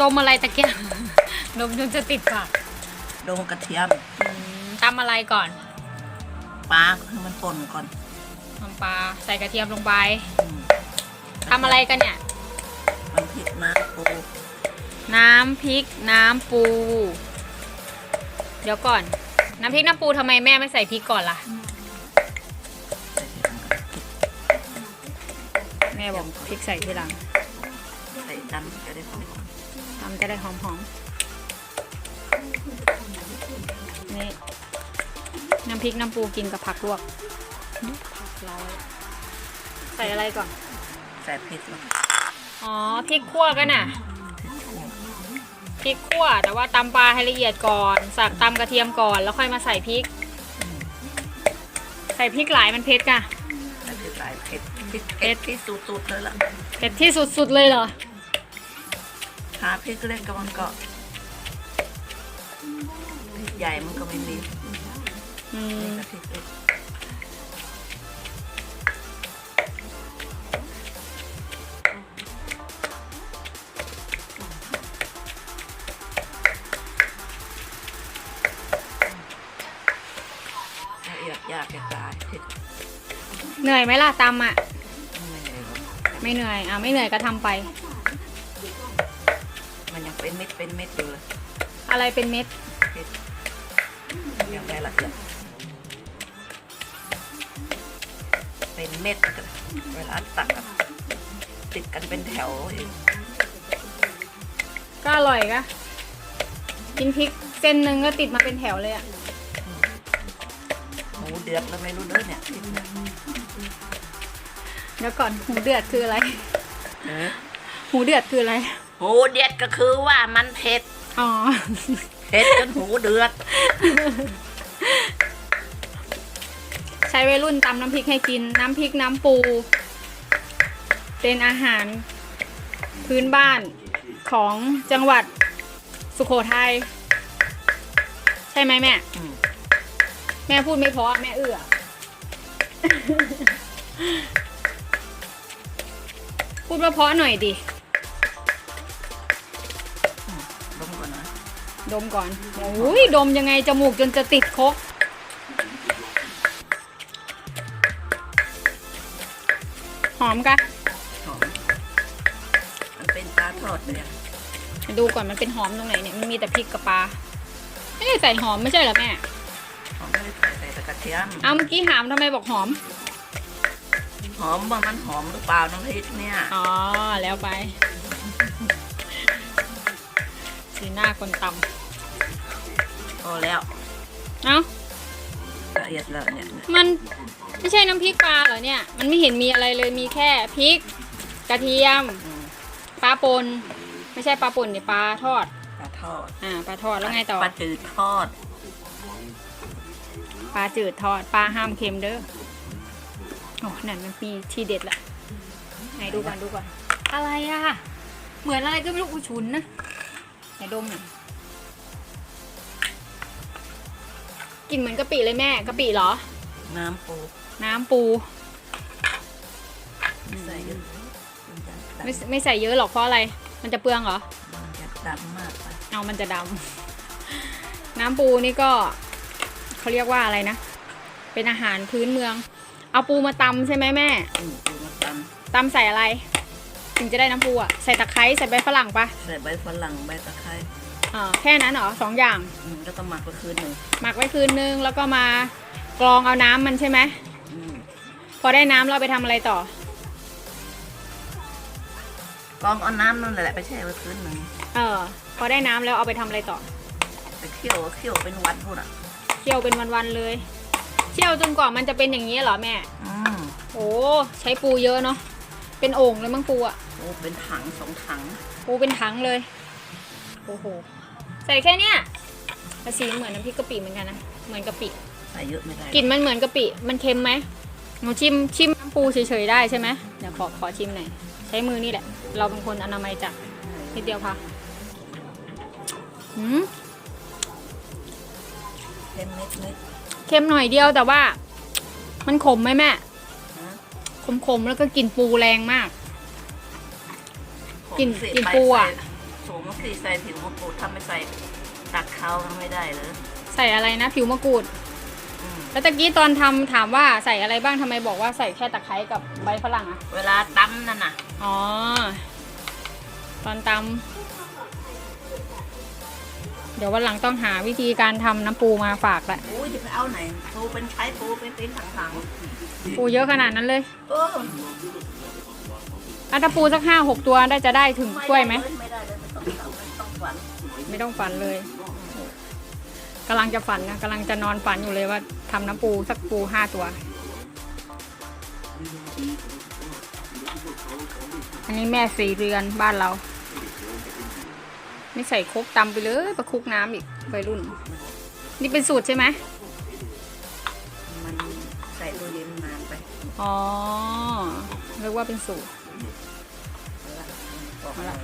ดมอะไรตะเกียบ ดมจนจะติดปากดงกระเทียมอืมตำอะไรก่อนปลาให้มันป่นก่อนน้ำปลาใส่กระเทียมลงไปอืมทำอะไรกันเนี่ยมันพริกนะปูน้ำพริกน้ำปู เดี๋ยวก่อน น้ำพริกน้ำปูทำไมแม่ไม่ใส่พริกก่อนล่ะ แม่บอกพริกใส่ทีหลังใส่ กันจะได้หอมทำจะได้หอมๆนี่น้ำพริกน้ำปูกินกับผักลวกผักเราใส่อะไรก่อน ใส่พริกแล้วอ๋อพริกคั่วกันน่ะพริกคั่วแต่ว่าตำปลาให้ละเอียดก่อน สักตำกระเทียมก่อนแล้วค่อยมาใส่พริก ใส่พริกหลายมันเผ็ดก่ะใส่พริกหลายเผ็ดพริกเผ็ดที่สุดๆเลยล่ะเผ็ดที่สุดๆเลยเหรอ หาพริกเล็กก็มันก็พริกใหญ่มันก็ไม่มีอืมนี่ก็พริกเล็กละเอียดยากจะตายพริกเหนื่อยไหมล่ะตำอะ ไม่เลยหรอก ไม่เหนื่อยอะไม่เหนื่อยก็ทำไป มันยังเป็นเม็ดเป็นเม็ดอยู่เลยอะไรเป็นเม็ดพริกยังไม่ละเอียดเป็นเม็ดกันเวลาตักอะติดกันเป็นแถวอยู่ก็อร่อยกะกินพริกเส้นหนึ่งก็ติดมาเป็นแถวเลยอะหมูเดือดแล้วไม่รู้เด้อเนี่ยพริกเนี่ยเดี๋ยวก่อนหูเดือดคืออะไรเออหูเดือดคืออะไร หูเดือดก็คือว่ามันเผ็ดอ๋อเผ็ดจนหูเดือด ใช้วัยรุ่นตำน้ำพริกให้กิน น้ำพริกน้ำปู เป็นอาหารพื้นบ้านของจังหวัดสุโขทัยใช่ไหมแม่ อืม แม่พูดไม่เพราะแม่เอื้อ พูดว่าเพราะหน่อยดิด ดมก่อนโอ้ยดมยังไงจมูกจนจะติดคกหอมกะหอมมันเป็นปลาทอดเลยอะดูก่อนมันเป็นหอมตรงไหนเนี่ยมันมีแต่พริกกับปลาไม่ได้ใส่หอมไม่ใช่เหรอแม่หอมไม่ได้ใส่ใส่แต่กระเทียมเอาเมื่อกี้หามทำไมบอกหอม หอมว่ามันหอมหรือเปล่าน้ำพริกเนี่ยอ๋อแล้วไปสีหน้าคนต พอแล้วำเอ้าละเอียดแล้วเนี่ยมันไม่ใช่น้ำพริกปลาเหรอเนี่ย มันไม่เห็นมีอะไรเลยมีแค่พริก กระเทียมอืมปลาปนไม่ใช่ปลาปนนี่ปลาทอด ปลาทอดอ่าปลาทอดแล้วไงต่อปลาจืดทอดปลาจืดทอดปลาห้ามเค็มเด้อโอ้นั่นมันมีทีเด็ดละไหนดูก่อนดูก่อนอะไรอะเหมือนอะไรก็ไม่รู้อุยฉุนนะไหนดมหน่อย กลินเหมือนกะปิเลยแม่กะปิเหรอ น้ำปูน้ำปู ใส่เยอะมันจะดำไม่ไม่ใส่เยอะหรอกเพราะอะไร มันจะเปลืองเหรอ มันจะดำมากไปเอามันจะดำ น้ำปูนี่ก็เขาเรียกว่าอะไรนะ เป็นอาหารพื้นเมือง เอาปูมาตำใช่ไหมแม่อืมปูมาตตำใส่อะไร ถึงจะได้น้ำปูอะ ใส่ตะไคร้ใส่ใบฝรั่งปะำใส่ใบฝรั่งใบตะไคร้ อ่าแค่นั้นเหรอสองอย่าง อืมแล้วก็หมักไว้คืนหนึ่งหมักไว้คืนนึงแล้วก็มากรองเอาน้ำมันใช่ไหม อืมพอได้น้ำเราไปทำอะไรต่อ กรองเอาน้ำนั่นแหละไปแช่ไว้คืนหนึ่งเออ พอได้น้ำแล้วเอาไปทำอะไรต่อ ไปเคี่ยวเคี่ยวเป็นวันพูดอะ เคี่ยวเป็นวันๆเลย เคี่ยวจนกว่ามันจะเป็นอย่างนี้เหรอแม่ อืมโอ้ใช้ปูเยอะเนาะ เป็นโอ่งเลยมั้งปูอะโอ้เป็นถังสองถังปูเป็นถังเลย โอ้โห ใส่แค่เนี้ยแต่สีเหมือนน้ำพริกกะปิเหมือนกันนะ เหมือนกะปิ ใส่เยอะไม่ได้กลิ่นมันเหมือนกะปิ มันเค็มไหมหนูชิมชิมน้ำปูเฉยๆได้ใช่ไหมเดี๋ยวขอขอชิมหน่อย ใช้มือนี่แหละ เราเป็นคนอนามัยจัดนิดเดียวค่ะหืมเค็มเม็ดเม็ดเค็มหน่อยเดียวแต่ว่า มันขมไหมแม่ นะขมๆแล้วก็กลิ่นปูแรงมากผมกินเสียกินไปปูอะใส่ ส่งงที่ใส่ผิวมะกรูดถ้าไม่ใส่ตักเขามันไม่ได้เลยใส่อะไรนะผิวมะกรูด อืมแล้วตะกี้ตอนทำถามว่าใส่อะไรบ้างทำไมบอกว่าใส่แค่ตะไคร้กับใบฝรั่งอะเวลาตำนั่นน่ะ อ๋อ ตอนตำเดี๋ยววันหลังต้องหาวิธีการทำน้ำปูมาฝากแหละโอ้ยจะไปเอาไหนปูเป็นใช้ปูเป็นเป็นถังปูเยอะขนาดนั้นเลยๆเอออะถ้าปูสักห้าหกตัวได้จะได้ถึงถ้วยไหม ไม่ได้ ไม่ต้องฝันเลยกำลังจะฝันนะกำลังจะนอนฝันอยู่เลยว่าทำน้ำปูสักปูห้าตัว อันนี้แม่สีเรือนบ้านเรา ไม่ใส่ครกตำไปเลยประคุกน้ำอีกวัยรุ่น นี่เป็นสูตรใช่ไหมมันใส่ตู้เย็นนานไป อ๋อเรียกว่าเป็นสูตรบอกมาละ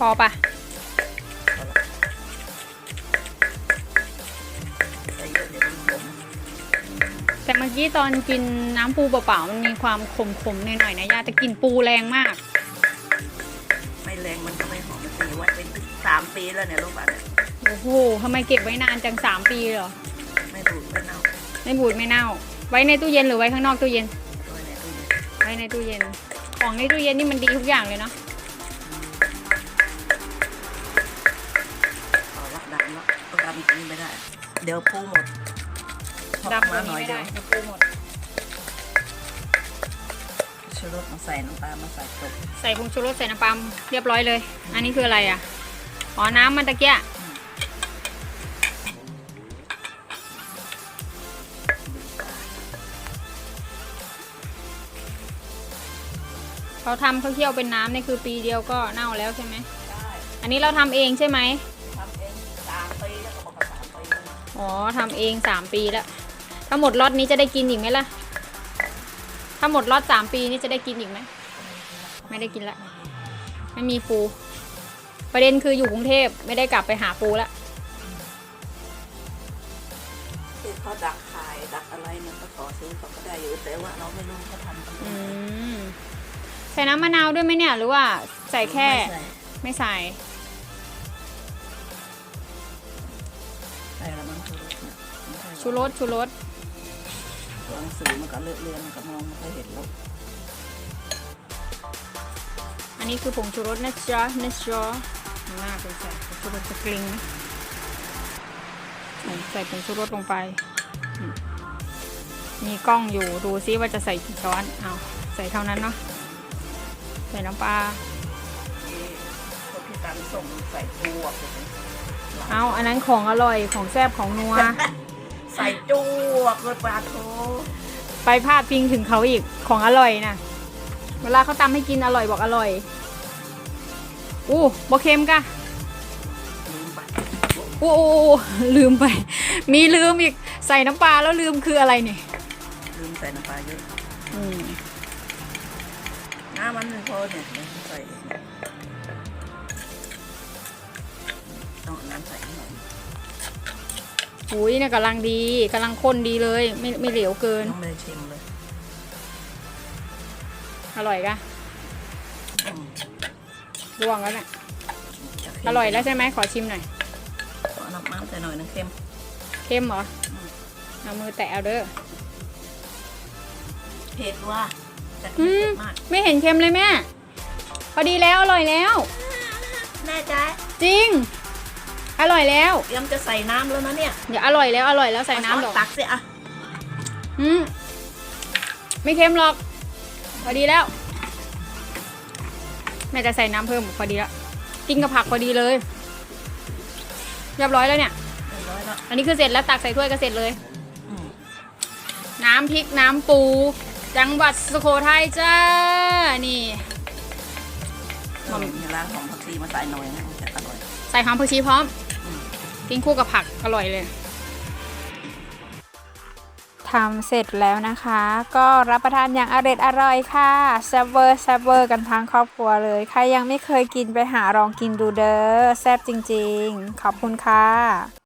พอปะใส่เยอะเดี๋ยวมันขมแต่เมื่อกี้ตอนกินน้ำปูเปล่าๆมันมีความขมๆหน่อยๆนะย่าแต่กลินปูแรงมาก ไม่แรงมันก็ไม่หอมมันตีไว้เป็นสามปีแล้วเนี่ยลูกบ้านเนี่ยโอ้โหทำไมเก็บไว้นานจังสามปีเหรอ ไม่ดูดไม่เน่า ไม่บูดไม่เน่า ไว้ในตู้เย็นหรือไว้ข้างนอกตู้เย็นตัวเนี่ยดูดิไว้ในตู้เย็น ของในตู้เย็นนี่มันดีทุกอย่างเลยเนาะำแล้วดำกินไม่ได้ เดี๋ยวพูหมดดำมาหน่นี้อยเดีได้ยวเดี๋ยวปูหมดชูรสมาใส่น้ำปลามาใส่กบใส่ผงชูรสใส่น้ำปลาเรียบร้อยเลย อันนี้คืออะไรอะอ๋อน้ำมันตะเกียะเขาทำเขาเคี่ยวเป็นน้ำนี่คือปีเดียวก็เน่าแล้วใช่ไหมอันนี้เราทำเองใช่ไหม อ๋อทำเองสามปีแล้ว ถ้าหมดล็อตนี้จะได้กินอีกไหมล่ะ ถ้าหมดล็อตสามปีนี้จะได้กินอีกไหม ไม่ได้กินละ ไม่มีปู ประเด็นคืออยู่กรุงเทพไม่ได้กลับไปหาปูละที่เขาดักขายดักอะไรมันก็ขอซื้อเขาก็ได้อยู่แต่ว่าเราไม่รู้เขาทำกันอืม ใส่น้ำมะนาวด้วยไหมเนี่ย หรือว่าใส่แค่ ไม่ใส่ ใส่ใส่แล้วมันชูรสเนี่ยไม่ใช่ชูรสชูรสตัวหนังสือมันก็เลือนเลือนๆมันก็มองไม่ค่อยเห็นแล้วอันนี้คือผงชูรสนะจ๊ะนะจ๊ะหน้าเป็นใส่ผงชูรสจะกลิ้งนะใส่ผงชูรสลงไปอืมมีกล้องอยู่ดูซิว่าจะใส่กี่ช้อนเอาใส่เท่านั้นเนาะใส่น้ำปลาที่คนที่ตามส่งใส่จวก เอาอันนั้นของอร่อยของแซ่บของนัว ใส่จวกเลยปลาโทไปพาดพิงถึงเขาอีกของอร่อยนะเวลาเขาตำให้กินอร่อยบอกอร่อย อู้บอเค็มกะลืมไปอู้อู้อู้ลืมไป มีลืมอีกใส่น้ำปลาแล้วลืมคืออะไรเนี่ยลืมใส่น้ำปลาเยอะอืมน้ำมันไม่พอเนี่ยเดี๋ยวใส่ำใส่หน่อยอุ้ยเนี่ยกำลังดีกำลังข้นดีเลย ไม่ไม่เหลวเกิน น้องเลยชิมเลยอร่อยกะอืมร่วงแล้วเนี่ยจะเค็มอร่อยแล้วใช่ไหมขอชิมหน่อยเอาน้ำมันใส่หน่อยนึงเค็มเค็มเหรอ เอามือแตะเอาเด้อ เผ็ดว่ะแต่อืไม่มเผ็ดมากไม่เห็นเค็มเลยแม่ พอดีแล้วอร่อยแล้ว แน่ใจจริง อร่อยแล้ว เตรียมจะใส่น้ำแล้วนะเนี่ยเดี๋ยวอร่อยแล้วอร่อยแล้วใส่น้ำหรเอาอกตักสิอะอืมไม่เค็มหรอก พอดีแล้ว แม่จะใส่น้ำเพิ่มพอดีแล้วกินกับผักพอดีเลย เรียบร้อยแล้วเนี่ย เรียบร้อยแล้วอันนี้คือเสร็จแล้วตักใส่ถ้วยก็เสร็จเลย อืมน้ำพริกน้ำปู จังหวัดสุโขทัยจ้า นี่ เออมีร้านของผักชีมาใส่หน่อยนะมันจะอร่อยใใส่หอมผักชีพร้อม กินคู่กับผักอร่อยเลยทำเสร็จแล้วนะคะ ก็รับประทานอย่างอร่อยอร่อยค่ะแซบเวอร์แซบเวอร์กันทั้งครอบครัวเลย ใครยังไม่เคยกินไปหาลองกินดูเด้อแซบจริง ๆ ขอบคุณค่ะ